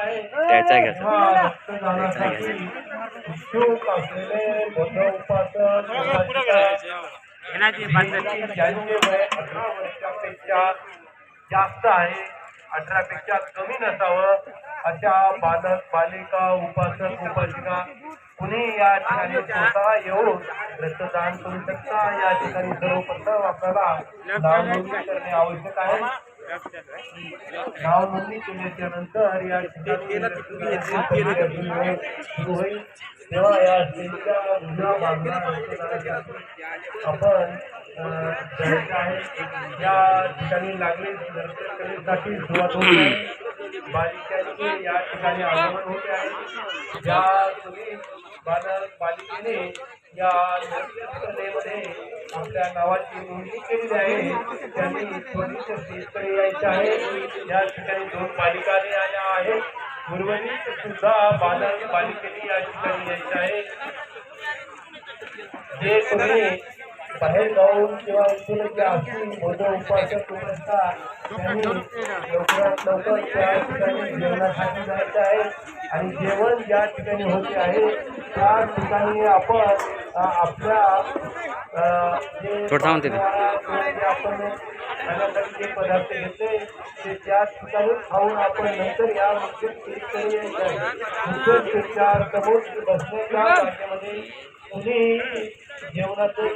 त्याचा घ्यायचा. जास्त आहे अठरापेक्षा कमी नसावं. अशा बालक बालिका उपासक उपासिका कुणी या ठिकाणी स्वतः येऊन रक्तदान करू शकता. या ठिकाणी सर्वप्रथम आपल्याला करणे आवश्यक आहे. नाव नोंदणी केल्याच्यानंतर या तेव्हा या आपण आहे. या ठिकाणी लागले रक्तकलेसाठी सुरुवात होत बालिकांचे या ठिकाणी आगमन होते आहे. ज्या तुम्ही बालक बालिकेने या नृत्यकलेमध्ये आपल्या गावाची नोंदणी केलेली आहे. त्यांनी त्वरित शेतकरी यायचे आहे. या ठिकाणी दोन पालिका आल्या आहेत. उर्वरित सुद्धा बाजार पालिकेने या ठिकाणी यायचे आहे. जे कोणी बाहेर जाऊन किंवा इथून जे असतील बौद्ध उपासक त्यांनी लवकरात लवकर त्या ठिकाणी जेवणासाठी जायचं आहे. आणि जेवण ज्या ठिकाणी होते आहे त्या ठिकाणी आपण आपल्या जे आपण खाण्यासाठी जे पदार्थ घेतले ते त्या ठिकाणी खाऊन आपण नंतर या मुख्य स्टेजच्या समोर बसण्याच्या जागेमध्ये कुणी जेवणाचं